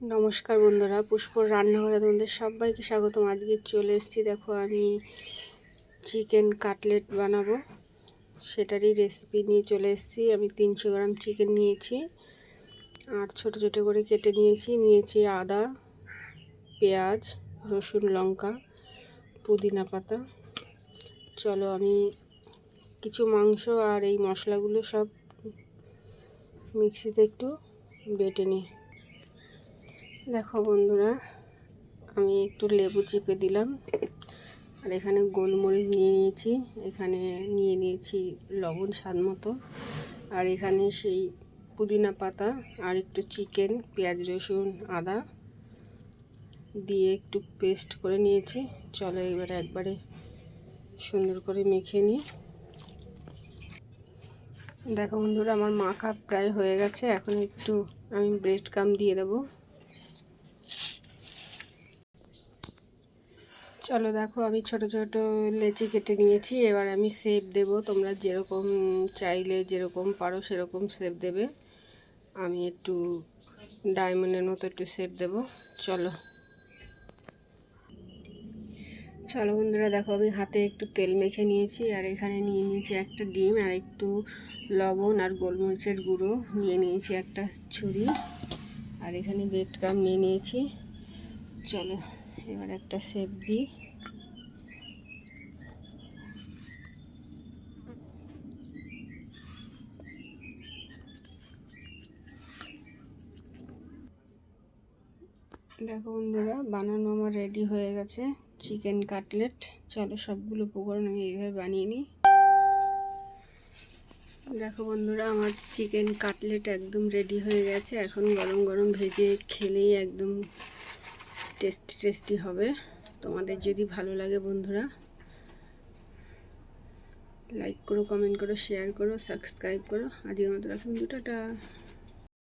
নমস্কার বন্ধুরা, পুষ্পর রান্নাঘরে তোমাদের সবাইকে স্বাগতম। আজকে চলে এসেছি, দেখো আমি চিকেন কাটলেট বানাবো। সেটারই রেসিপি নিয়ে চলে এসেছি। আমি তিনশো গ্রাম চিকেন নিয়েছি, আর ছোট ছোট করে কেটে নিয়েছি। নিয়েছি আদা, পেঁয়াজ, রসুন লঙ্কা, পুদিনা পাতা। চলো আমি কিছু মাংস আর এই মশলাগুলো সব মিক্সিতে একটু বেটে নিই। দেখো বন্ধুরা, আমি একটু লেবু চেপে দিলাম। আর এখানে গোলমরিচ নিয়ে নিয়েছি, এখানে নিয়ে নিয়েছি লবণ স্বাদ মতো। আর এখানে সেই পুদিনা পাতা আর একটু চিকেন, পেঁয়াজ, রসুন, আদা দিয়ে একটু পেস্ট করে নিয়েছি। চলো এবারে একবারে সুন্দর করে মেখে নিই। দেখো বন্ধুরা, আমার মাখা প্রায় হয়ে গেছে। এখন একটু আমি ব্রেড কাম দিয়ে দেবো। চলো দেখো, আমি ছোট ছোট লেচি কেটে নিয়েছি, এবার আমি সেপ দেব। তোমরা যেরকম চাইলে যেরকম পারো সেরকম সেপ দেবে। আমি একটু ডায়মন্ডের মতো একটু সেপ দেব। চলো। চলো বন্ধুরা, দেখো আমি হাতে একটু তেল মেখে নিয়েছি, আর এখানে নিয়ে নিয়েছি একটা ডিম আর একটু লবণ আর গোলমরিচের গুঁড়ো। নিয়ে নিয়েছি একটা ছুরি, আর এখানে বেড কাম নিয়ে নিয়েছি। চলো। এবার একটা শেপ দিই। দেখো বন্ধুরা, বানানো আমার রেডি হয়ে গেছে। চিকেন কাটলেট চলো সবগুলো উপকরণ আমি এইভাবে বানিয়ে নিই। দেখো বন্ধুরা, আমার চিকেন কাটলেট একদম রেডি হয়ে গেছে। এখন গরম গরম ভেজে খেলেই একদম টেস্টি টেস্টি হবে। তোমাদের যদি ভালো লাগে বন্ধুরা লাইক করো কমেন্ট করো শেয়ার করো সাবস্ক্রাইব করো। আজকের মতো রাখুন দুটাটা